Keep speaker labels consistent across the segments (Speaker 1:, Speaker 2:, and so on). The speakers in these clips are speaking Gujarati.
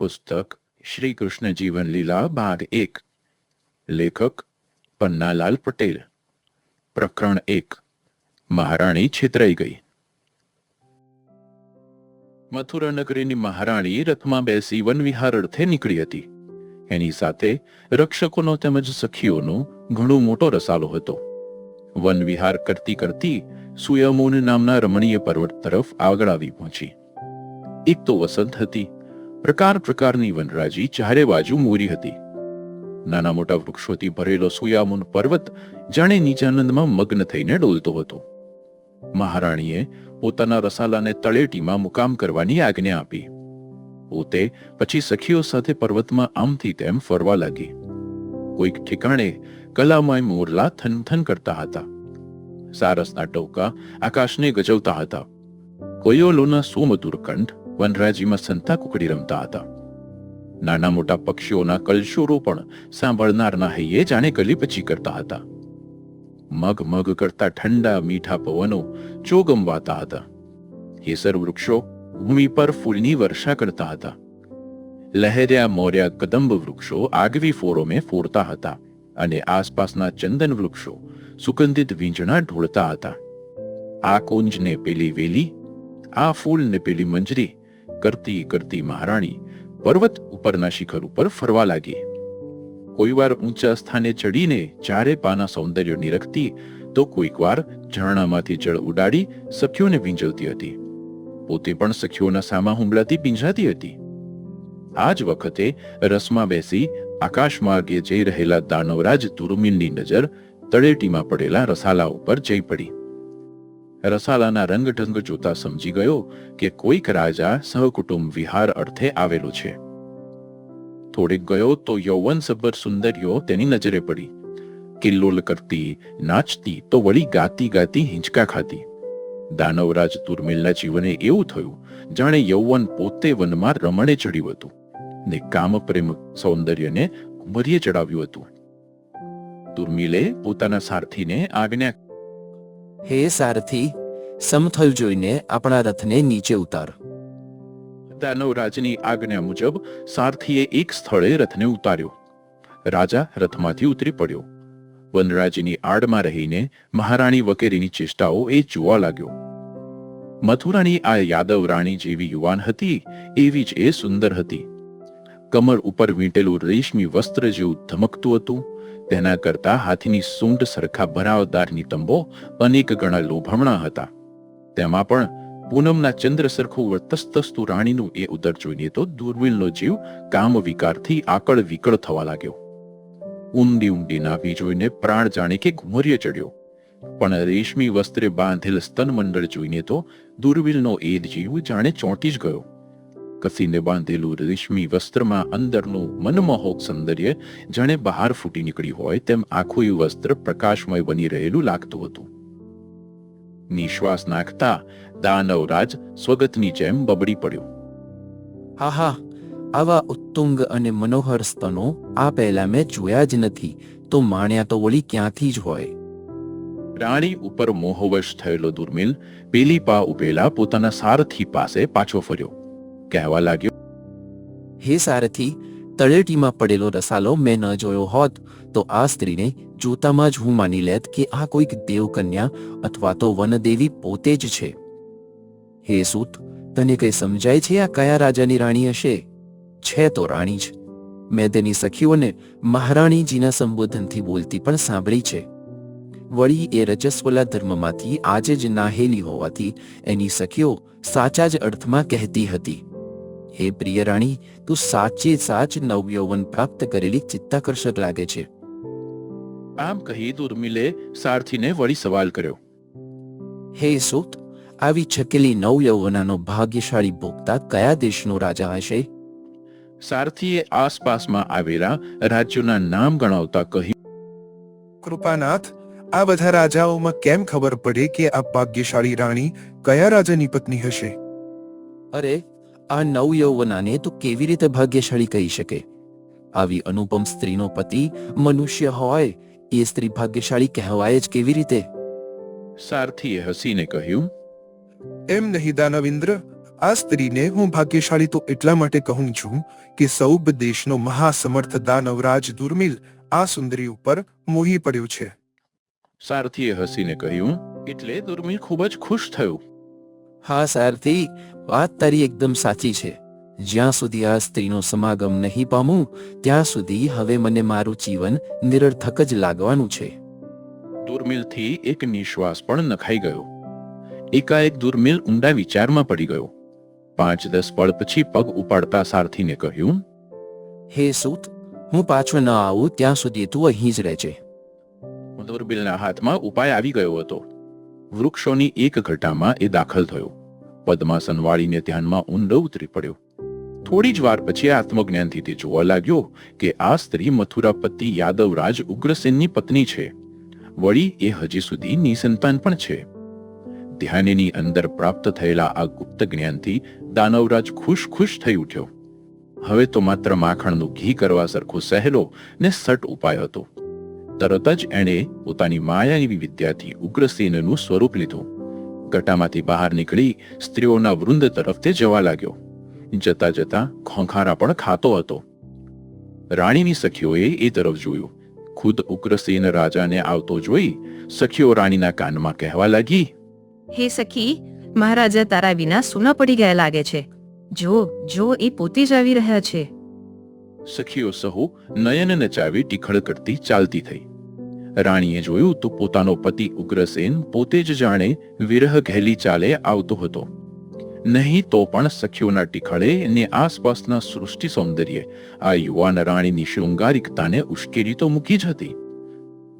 Speaker 1: પુસ્તક શ્રી કૃષ્ણ જીવન લીલા ભાગ એક. લેખક પન્નાલાલ પટેલ. પ્રકરણ એક. મહારાણી છેતરાઈ ગઈ. મથુરા નગરીની મહારાણી રથમાં બેસી વનવિહાર અર્થે નીકળી હતી. એની સાથે રક્ષકોનો તેમજ સખીઓનો ઘણો મોટો રસાલો હતો. વનવિહાર કરતી કરતી સુયમોન નામના રમણીય પર્વત તરફ આગળ આવી પહોંચી. એક તો વસંત હતી પ્રકાર પ્રકારની વનરાજી ચારે બાજુ મોરી હતી. નાના મોટા વૃક્ષોથી ભરેલો સુયામુન પર્વત જાણે નીચાનંદમાં મગ્ન થઈને ડોલતો હતો. મહારાણીએ પોતાના રસાલાને તળેટીમાં મુકામ કરવાની આજ્ઞા આપી. પોતે પછી સખીઓ સાથે પર્વતમાં આમથી તેમ ફરવા લાગી. કોઈક ઠેકાણે કલામય મોરલા થનથન કરતા હતા. સારસના ટોકા આકાશને ગજવતા હતા. કોયોલોના સુમધુર કંઠ વનરાજીમાં સંતા કુકડી રમતા હતા. નાના મોટા પક્ષીઓના કલશોરો પણ સાંભળનારના હૈયે જાણે ગલીપચી કરતા હતા. મગ મગ કરતા ઠંડા મીઠા પવનો ચોગમવાતા હતા. કેસર વૃક્ષો, ભૂમિ પર ફૂલની વર્ષા કરતા હતા. લહેર્યા મોર્યા કદંબ વૃક્ષો આગવી ફોરોમે ફોરતા હતા અને આસપાસના ચંદન વૃક્ષો સુગંધિત વીંજણા ઢોળતા હતા. આ કુંજને પેલી વેલી, આ ફૂલને પેલી મંજરી કરતી કરતી મહારાણી પર્વત ઉપરના શિખર ઉપર ફરવા લાગી. કોઈ વાર ઊંચા સ્થાને ચડીને ચારે પાના સૌંદર્ય નિરખતી તો કોઈક વાર ઝરણામાંથી જળ ઉડાડી સખીઓને ભીંજવતી હતી. પોતે પણ સખીઓના સામા હુમલાથી પીંજાતી હતી. આ જ વખતે રસમાં બેસી આકાશ માર્ગે જઈ રહેલા દાનવરાજ તુરુમિનની નજર તળેટીમાં પડેલા રસાલા ઉપર જઈ પડી. રસાલાના રંગઢંગ જોતા સમજી ગયો કે કોઈક રાજા સહકુટુંબ વિહાર અર્થે આવેલો છે. થોડેક ગયો તો યૌવન સભર સુંદરીઓ તેની નજરે પડી. કિલ્લોલ કરતી, નાચતી તો વળી ગાતી ગાતી હિંચકા ખાતી દાનવરાજ તુર્મિલના જીવને એવું થયું, જાણે યૌવન પોતે વનમાં રમણે ચડ્યું હતું ને કામ પ્રેમ સૌંદર્યને કુમરીએ ચડાવ્યું હતું. તુર્મિલે પોતાના સારથીને આજ્ઞા
Speaker 2: હે સારથી સમથલ જોઈને આપણા રથને નીચે ઉતાર.
Speaker 1: દાનવરાજની આજ્ઞા મુજબ સારથીએ એક સ્થળે રથને ઉતાર્યો. રાજા રથમાંથી ઉતરી પડ્યો. વનરાજીની આડમાં રહીને મહારાણી વગેરેની ચેષ્ટાઓ એ જોવા લાગ્યો. મથુરાની આ યાદવ રાણી જેવી યુવાન હતી, એવી જ એ સુંદર હતી. કમર ઉપર વીંટેલું રેશમી વસ્ત્ર જેવું ધમકતું હતું તેના કરતા હાથીની સૂંઢ સરખા ભરાવદારની તંબો અનેક ગણા લોભમણા હતા. તેમાં પણ પૂનમના ચંદ્ર સરખું વર્તસ્તસ્તુ રાણીનું એ ઉદર જોઈને તો દુર્વિલનો જીવ કામ વિકારથી આકળ વિકળ થવા લાગ્યો. ઊંડી ઊંડી નાભી જોઈને પ્રાણ જાણે કે ઘુમરીએ ચડ્યો. પણ રેશમી વસ્ત્રે બાંધેલ સ્તન મંડળ જોઈને તો દુર્વિલનો એ જીવ જાણે ચોંટી જ ગયો. કસીને બાંધેલું રેશમી વસ્ત્રમાં અંદરનું મનમોહક સૌંદર્ય જાણે બહાર ફૂટી નીકળ્યું હોય તેમ આખું એ વસ્ત્ર પ્રકાશમય બની રહેલું લાગતું હતું. નિશ્વાસ નાખતા દાનવરાજ સ્વગતની જેમ બબડી પડ્યો.
Speaker 2: હા હા આવા ઉત્તુંગ અને મનોહર સ્તનો આ પહેલા મેં જોયા જ નથી તો માણ્યા તો વળી ક્યાંથી જ હોય?
Speaker 1: રાણી ઉપર મોહવશ થયેલો દુર્મિલ પેલી પા ઉભેલા પોતાના સારથી પાસે પાછો ફર્યો. કહેવા લાગ્યો.
Speaker 2: હે સારથી, તળેટીમાં પડેલો રસાલો મેં ન જોયો હોત, તો આ સ્ત્રીને જોતામાં જ હું માની લેત કે આ કોઈક દેવકન્યા અથવા તો વનદેવી પોતે જ છે. હે સૂત, તને કઈ સમજાય છે આ કયા રાજાની રાણી હશે? છે તો રાણી જ. મેં તેની સખીઓને મહારાણીજીના સંબોધનથી બોલતી પણ સાંભળી છે. વળી એ રજસ્વલા ધર્મમાંથી આજે જ નાહેલી હોવાથી એની સખીઓ સાચા જ અર્થમાં કહેતી હતી. હે પ્રિય રાણી તું સાચે સાચ નવયૌવન પ્રાપ્ત કરેલી ચિત્તાકર્ષક લાગે છે.
Speaker 1: આમ કહી દુર્મિલે સારથીને વળી સવાલ કર્યો.
Speaker 2: હે સૂત આવી છકેલી નવયૌવનાનો ભાગ્યશાળી ભોગતા કયા દેશનો રાજા હશે?
Speaker 1: સારથીએ આસપાસમાં આવેલા રાજ્યોના નામ ગણાવતા કહ્યું.
Speaker 3: કૃપાનાથ આ બધા રાજાઓમાં કેમ ખબર પડે કે આ ભાગ્યશાળી રાણી કયા રાજાની પત્ની હશે?
Speaker 2: અરે આ નવયૌવનાને તો કેવી રીતે ભાગ્યશાળી કહી શકે? આવી અનુપમ સ્ત્રીનો પતિ મનુષ્ય હોય એ સ્ત્રી ભાગ્યશાળી કહેવાય જ કેવી રીતે?
Speaker 1: સારથીએ હસીને કહ્યું
Speaker 3: એમ નહીં દાનવિન્દ્ર આ સ્ત્રીને હું ભાગ્યશાળી તો એટલા માટે કહું છું કે સૌબ દેશનો મહાસમર્થ દાનવરાજ દુર્મિલ આ સુંદરી ઉપર મોહી પડ્યો છે.
Speaker 1: સારથીએ હસીને કહ્યું એટલે દુર્મિલ ખૂબ જ ખુશ થયું.
Speaker 2: હા સારથી વાત તારી એકદમ સાચી છે. જ્યાં સુધી આ સ્ત્રીનો સમાગમ નહીં પામું ત્યાં સુધી હવે મને મારું જીવન નિરર્થક જ લાગવાનું છે.
Speaker 1: દુર્મિલથી એક નિશ્વાસ પણ નખાઈ ગયો. એકાએક દુર્મિલ ઊંડા વિચારમાં પડી ગયો. પાંચ દસ પળ પછી પગ ઉપાડતા સારથીને કહ્યું
Speaker 2: હે સૂત હું પાછો ન આવું ત્યાં સુધી તું અહીં જ રહેજે.
Speaker 1: દુર્મિલના હાથમાં ઉપાય આવી ગયો હતો. વૃક્ષોની એક ઘટામાં એ દાખલ થયો. પદ્માસન વાળીને ધ્યાનમાં ઊંડો ઉતરી પડ્યો. થોડી જ વાર પછી આત્મજ્ઞાનથી તે જોવા લાગ્યો કે આ સ્ત્રી મથુરાપતિ યાદવરાજ ઉગ્રસેનની પત્ની છે. વળી એ હજી સુધી નિસંતાન પણ છે. ધ્યાનની અંદર પ્રાપ્ત થયેલા આ ગુપ્ત જ્ઞાનથી દાનવરાજ ખુશ ખુશ થઈ ઉઠ્યો. હવે તો માત્ર માખણનું ઘી કરવા સરખો સહેલો ને સટ ઉપાય હતો. તરત જ એણે પોતાની માયાની વિદ્યાથી ઉગ્રસેનનું સ્વરૂપ લીધું. ગટામાંથી બહાર નીકળી સ્ત્રીઓના વૃંદ તરફ તે જવા લાગ્યો. જતા જતા ખોંખારા પણ ખાતો હતો. રાણીની સખીઓએ એ તરફ જોયું. ખુદ ઉગ્રસેન રાજાને આવતો જોઈ સખીઓ રાણીના કાનમાં કહેવા લાગી
Speaker 4: હે સખી મહારાજા તારા વિના સૂના પડી ગયા લાગે છે. જો જો એ પોતે જ આવી રહ્યા છે.
Speaker 1: સખીઓ સહુ નયન નચાવી ટીખળ કરતી ચાલતી થઈ. રાણીએ જોયું તો પોતાનો પતિ ઉગ્રસેન પોતે જ જાણે વિરહ ઘેલી ચાલે આવતો હતો. નહીં તો પણ સખીઓના ટીખળે ને આસપાસના સૃષ્ટિ સૌંદર્ય આ યુવાન રાણીની શૃંગારિકતાને ઉશ્કેરી તો મૂકી જ હતી.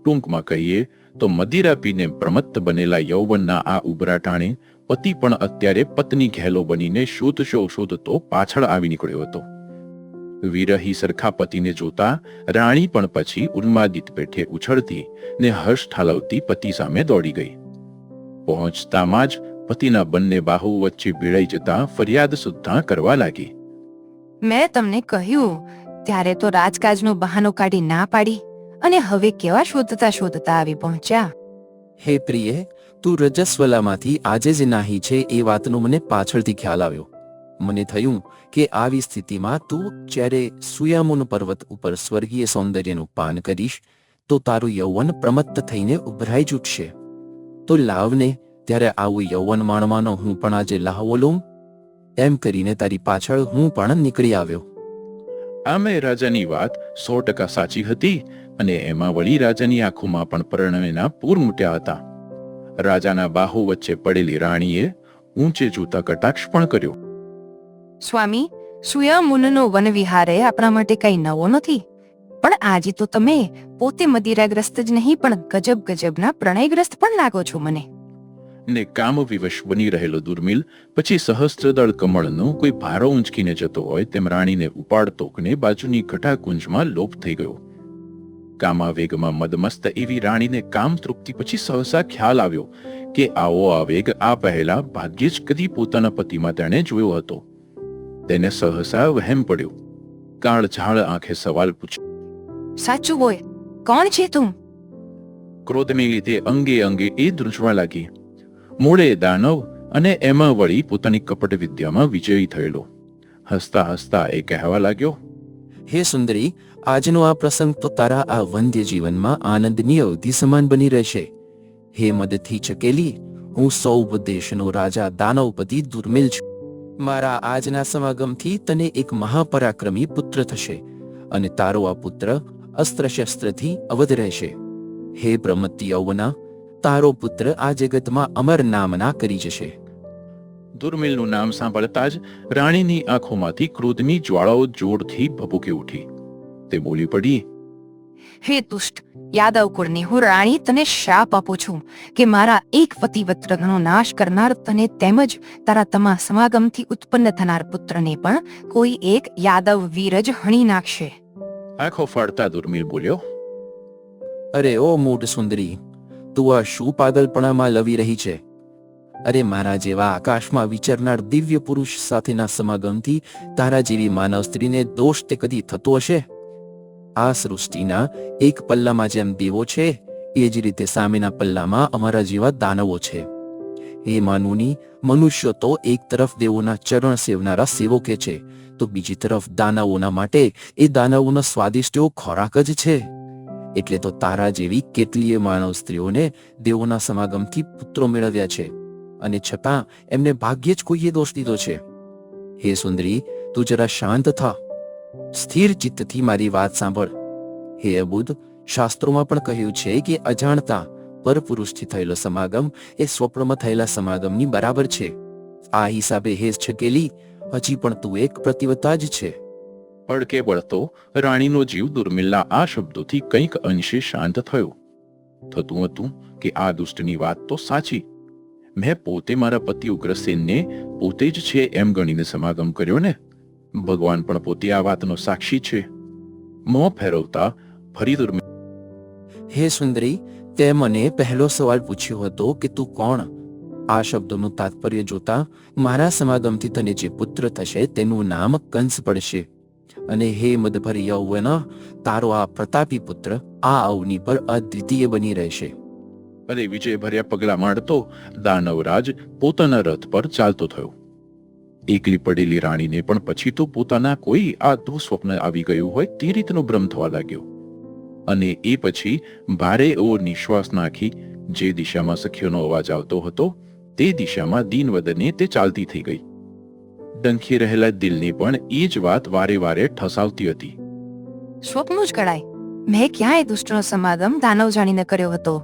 Speaker 1: ટૂંકમાં કહીએ તો મદિરા પીને પ્રમત્ત બનેલા યૌવનના આ ઉભરાટાણે પતિ પણ અત્યારે પત્ની ઘેલો બનીને શોધશો શોધતો પાછળ આવી નીકળ્યો હતો. વિરહી સરખા પતિને જોતા રાણી પણ પછી ઉન્માદિત પેઠે ઉછળતી ને હર્ષ ઠાલવતી પતિ સામે દોડી ગઈ. પહોંચતામાં જ પતિના બંને બાહુ વચ્ચે ભીડાઈ જતા ફરિયાદ સુદ્ધા કરવા લાગી.
Speaker 5: મેં તમને કહ્યું ત્યારે તો રાજકાજનો બહાનો કાઢી ના પાડી અને હવે કેવા શોધતા શોધતા આવી પહોંચ્યા?
Speaker 2: હે પ્રિય તું રજસ્વલામાંથી આજે જ નાહી છે એ વાતનો મને પાછળથી ખ્યાલ આવ્યો. મને થયું કે આવી સ્થિતિમાં તું જ્યારે સુયામુન પર્વત ઉપર સ્વર્ગીય સૌંદર્યનું પાન કરીશ, તો તારું યૌવન પ્રમત્ત થઈને ઉભરાઈ જૂટશે. તો લાવને ત્યારે આવું યૌવન માણવાનો હું પણ આજે લાહવો લઉં. એમ કરીને તારી પાછળ હું પણ નીકળી આવ્યો.
Speaker 1: આમે રાજાની વાત સો ટકા સાચી હતી અને એમાં વળી રાજાની આંખોમાં પણ પરણવેના પૂર મૂટ્યા હતા. રાજાના બાહુ વચ્ચે પડેલી રાણીએ ઊંચે જૂતા કટાક્ષ પણ કર્યો.
Speaker 5: સ્વામી સુયામુનનો વનવિહાર એ આપણા માટે કઈ નવો નથી. પણ આજે તો તમે પોતે મદિરાગ્રસ્ત જ નહીં, પણ ગજબ ગજબના પ્રણયગ્રસ્ત પણ લાગો છો મને.
Speaker 1: ને કામ વિવશ બની રહેલો દુર્મિલ, પછી સહસ્ત્રદળ કમળનો કોઈ ભારો ઊંચકીને જતો હોય તેમ રાણીને ઉપાડતોકને બાજુની ઘટાકુંજમાં લોપ થઈ ગયો. કામાવેગમાં મદમસ્ત એવી રાણીને કામ તૃપ્તિ પછી સહસા ખ્યાલ આવ્યો કે આવો આવેગ આ પહેલા ભાગ્યે જ કદી પોતાના પતિમાં તેણે જોયો હતો. તેને સહસા વહેમ પડ્યો. કાળ ઝાળ આંખે સવાલ પૂછ્યો.
Speaker 5: સાચું બોય કોણ છે તું?
Speaker 1: ક્રોધને લીધે અંગે અંગે એ ધ્રુજવા લાગી. મૂળે દાનવ અને એમાં વળી પોતાની કપટ વિદ્યામાં વિજયી થયેલો. હસતા હસતા એ કહેવા લાગ્યો
Speaker 2: હે સુંદરી આજનો આ પ્રસંગ તો તારા આ વંદ્ય જીવનમાં આનંદની અવધિ સમાન બની રહેશે. હે મદથી ચકેલી હું સૌ દેશનો રાજા દાનવપતિ દુર્મિલ છું. મારા આજના સમાગમથી તને એક મહાપરાક્રમી પુત્ર થશે અને તારો આ પુત્ર અસ્ત્ર શસ્ત્રથી અવધ રહેશે. હે બ્રહ્મતી યૌવના તારો પુત્ર આ જગતમાં અમર નામના કરી જશે.
Speaker 1: દુર્મિલનું નામ સાંભળતા જ રાણીની આંખોમાંથી ક્રોધની જ્વાળાઓ જોરથી ભભૂકી ઉઠી. તે બોલી પડી
Speaker 5: હે દુષ્ટ યાદવ કુળની હું રાણી તને શાપ આપું છું કે મારા એક પતિવત્રનો નાશ કરનાર તને તેમજ તારા તમા સમાગમથી ઉત્પન્ન થનાર પુત્રને પણ કોઈ એક યાદવ વીર જ હણી નાખશે.
Speaker 1: આંખો ફાડતા દુર્મિલ બોલ્યો
Speaker 2: અરે ઓ મૂઢ સુંદરી તું આ શું પાગલપણામાં લવી રહી છે? અરે મારા જેવા આકાશમાં વિચરનાર દિવ્ય પુરુષ સાથેના સમાગમથી તારા જેવી માનવ સ્ત્રીને દોષ તે કદી થતો હશે? આ સૃષ્ટિના એક પલ્લામાં જેમ દેવો છે, એ જ રીતે સામેના પલ્લામાં અમારા જેવા દાનવો છે. હે માનુની મનુષ્ય તો એક તરફ દેવોના ચરણ સેવનારા સેવકે છે, તો બીજી તરફ દાનવોના માટે એ દાનવોનો સ્વાદિષ્ટ ખોરાક જ છે. એટલે તો તારા જેવી કેટલીય માનવ સ્ત્રીઓને દેવોના સમાગમથી પુત્રો મેળવ્યા છે, અને છતાં એમને ભાગ્યે જ કોઈએ દોષ દીધો છે. હે સુંદરી, તું જરા શાંત થા. સ્થિર ચિત્તથી મારી વાત સાંભળ. હે અબુદ, શાસ્ત્રોમાં પણ કહ્યું છે કે અજાણતા પરપુરુષથી થયેલો સમાગમ એ સ્વપ્નમાં થયેલા સમાગમની બરાબર છે. આ હિસાબે હે છકેલી, હજી પણ તું એક પ્રતિવતા જ છે.
Speaker 1: પડકે વળતો રાણીનો જીવ દુર્મિલના આ શબ્દોથી કંઈક અંશે શાંત થયો. થતું હતું કે આ દુષ્ટની વાત તો સાચી. મેં પોતે મારા પતિ ઉગ્રસેનને પોતે જ છે એમ ગણીને સમાગમ કર્યો ને? ભગવાન પણ પોતે આ વાતનો સાક્ષી છે. મોં ફેરવતા ફરી દુર્મિલ
Speaker 2: હે સુંદરી તે મને પહેલો સવાલ પૂછ્યો હતો કે તું કોણ? આ શબ્દોનું તાત્પર્ય જોતા મારા સમાગમથી તને જે પુત્ર થશે તેનું નામ કંસ પડશે. અને હે મદભર યૌવન તારો આ પ્રતાપી પુત્ર આ અવની પર અદ્વિતીય બની રહેશે.
Speaker 1: અને વિજય ભર્યા પગલા માંડતો દાનવરાજ પોતાના રથ પર ચાલતો થયો. એકલી પડેલી રાણીને પણ પછી તો પોતાના કોઈ આ સ્વપ્ન આવી ગયું હોય તે રીતનો ભ્રમ થવા લાગ્યો. અને એ પછી ભારે એવો નિશ્વાસ નાખી જે દિશામાં સખીઓનો અવાજ આવતો હતો, તે દિશામાં દીનવદને તે ચાલતી થઈ ગઈ. ડંખી રહેલા દિલની પણ એ જ વાત વારે વારે ઠસાવતી હતી.
Speaker 5: સ્વપ્ન જ કળાય મેં ક્યાં એ દુષ્ટનો સમાગમ દાનવ જાણીને કર્યો હતો.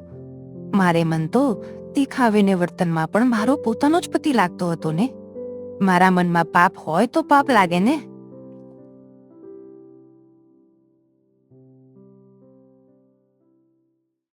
Speaker 5: મારે મન તો દેખાવીને વર્તનમાં પણ મારો પોતાનો જ પતિ લાગતો હતો ને? મારા મનમાં પાપ હોય તો પાપ લાગે ને?